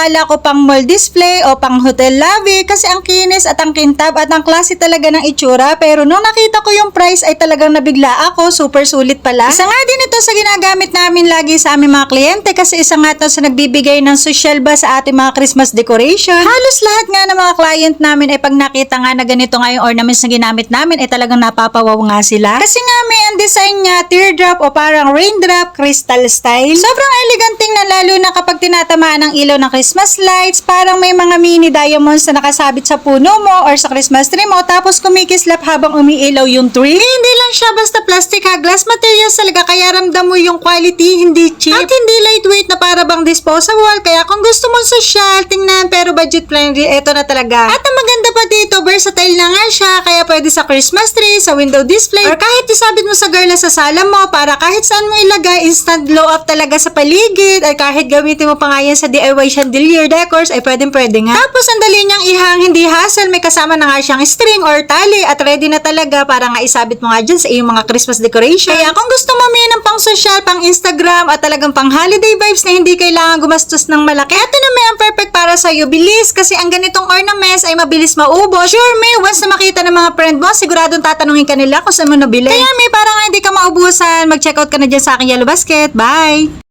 akala ko pang mall display o pang hotel lobby kasi ang kinis at ang kintab at ang klase talaga ng itsura. Pero nung nakita ko yung price ay talagang nabigla ako. Super sulit pala. Isa nga din ito sa ginagamit namin lagi sa aming mga kliyente kasi isa nga ito sa nagbibigay ng social ba sa ating mga Christmas decoration. Halos lahat nga ng mga client namin ay pag nakita nga na ganito nga yung ornaments na ginamit namin ay talagang napapawaw nga sila. Kasi nga may ang design niya teardrop o parang raindrop crystal style. Sobrang elegant tingnan lalo na kapag tinatamaan ng ilaw ng Christmas lights, parang may mga mini diamonds na nakasabit sa puno mo or sa Christmas tree mo tapos kumikislap habang umiilaw yung tree. Eh, hindi lang siya basta plastic ha, glass materials talaga kaya ramdam mo yung quality, hindi cheap. At hindi lightweight na para bang disposable, kaya kung gusto mo social, tingnan pero budget friendly, eto na talaga. At ang maganda pa dito, versatile na nga siya, kaya pwede sa Christmas tree, sa window display, or kahit isabit mo sa garla sa sala mo para kahit saan mo ilagay, instant glow up talaga sa paligid, ay kahit gamitin mo pa nga yan sa DIY chandelier decors, ay pwedeng pwede nga. Tapos ang dali niyang ihang, hindi hassle, may kasama na nga siyang string or tali at ready na talaga para nga isabit mo nga dyan sa iyong mga Christmas decoration. Kaya kung gusto mo pang social, pang Instagram at talagang pang holiday vibes na hindi kailangan gumastos ng malaki, ito na may ang perfect para sa iyo. Bilis kasi ang ganitong ornaments ay mabilis maubos. Sure, may once na makita ng mga friend mo, siguradong tatanungin ka nila kung saan mo nabili. Kaya may para nga hindi ka maubusan, mag-check out ka na dyan sa aking yellow basket. Bye!